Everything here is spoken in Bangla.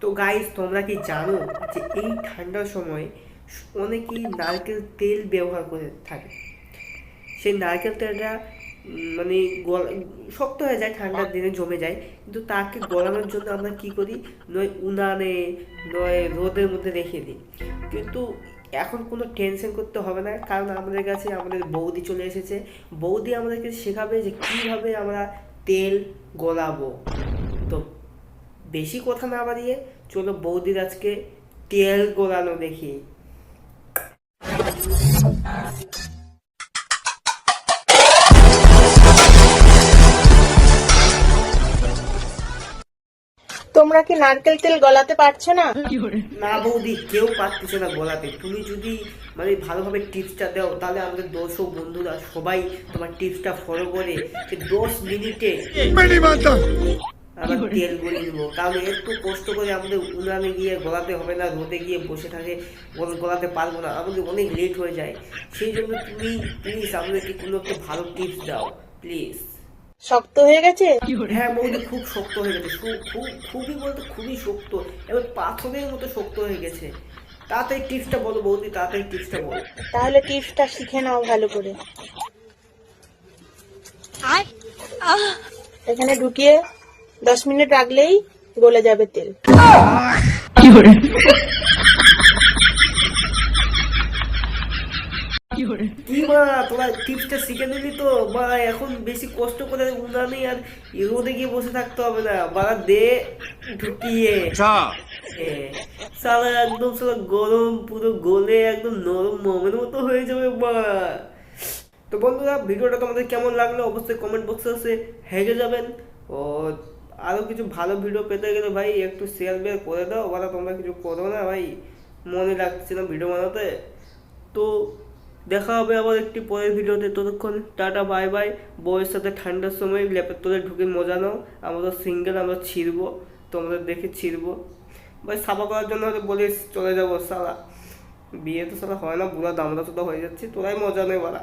তো গাইস তোমরা কি জানো যে এই ঠান্ডার সময় অনেকেই নারকেল তেল ব্যবহার করে থাকে? সেই নারকেল তেলটা মানে গলা, শক্ত হয়ে যায়, ঠান্ডার দিনে জমে যায়। কিন্তু তাকে গলানোর জন্য আমরা কি করি? নয় উনানে, নয় রোদের মধ্যে রেখে দিই। কিন্তু এখন কোনো টেনশন করতে হবে না, কারণ আমাদের কাছে আমাদের বৌদি চলে এসেছে। বৌদি আমাদেরকে শেখাবে যে কীভাবে আমরা তেল গলাবো। বেশি কথা না বাড়িয়ে চলো বৌদির আজকে তেল গোলানো দেখি। তোমরা কি নারকেল তেল গলাতে পারছ না? না বৌদি কেউ পারতেছে না গলাতে। তুমি যদি মানে ভালোভাবে টিপসটা দাও তাহলে আমাদের দর্শক বন্ধুরা সবাই তোমার টিপসটা ফলো করে যে দশ মিনিটে আবার তেল গলিয়ে নেব কারণ একটু কষ্ট করে আমাদের উনানে গিয়ে গলাতে হবে না রোদে গিয়ে বসে থাকে গল- গলাতে পারব না। আমাদের অনেক লেট হয়ে যায়। সেই জন্য তুমি প্লিজ আমাদেরকে কোনো একটা ভালো টিপস দাও প্লিজ শক্ত হয়ে গেছে? হ্যাঁ বৌদি খুব শক্ত হয়ে গেছে। খুব খুব খুবই বলতে খুবই শক্ত। এবার পাথরের মতো শক্ত হয়ে গেছে। তাড়াতাড়ি টিপসটা বলো বৌদি তাড়াতাড়ি টিপসটা বলো। তাহলে টিপসটা শিখে নাও ভালো করে। এখানে ঢুকিয়ে দশ মিনিট রাখলেই গলে যাবে তেল। কি মা তোরা টিপসটা শিখে নিলি তো। মা এখন বেশি কষ্ট করে উনানে আর রোদে গিয়ে বসে থাকতে হবে না। বা দে ঢুকিয়ে। সালা একদম সালা গরম পুরো গলে একদম নরম মোমের মতো হয়ে যাবে মা। তো বন্ধুরা ভিডিওটা তোমাদের কেমন লাগল অবশ্যই কমেন্ট বক্সে হেগে যাবেন। ও আরও কিছু ভালো ভিডিও পেতে গেলে ভাই একটু শেয়ার বেয়ার করে দাও ওরা তোমরা কিছু করো না ভাই। মনে লাগছে না ভিডিও বানাতে। তো দেখা হবে আবার একটি পরের ভিডিওতে ততক্ষণ টাটা বাই বাই বউয়ের সাথে ঠান্ডার সময় ল্যাপের তোলে ঢুকে মজা নাও। আমরা সিঙ্গেল আমরা ছিড়বো। তোমাদের দেখে ছিড়বো। ভাই, সাফা করার জন্য হয়তো বলিস চলে যাব সালা বিয়ে তো সালা হয় না, বুড়া দামড়া তো হয়ে যাচ্ছে, তোরাই মজা নেই বলা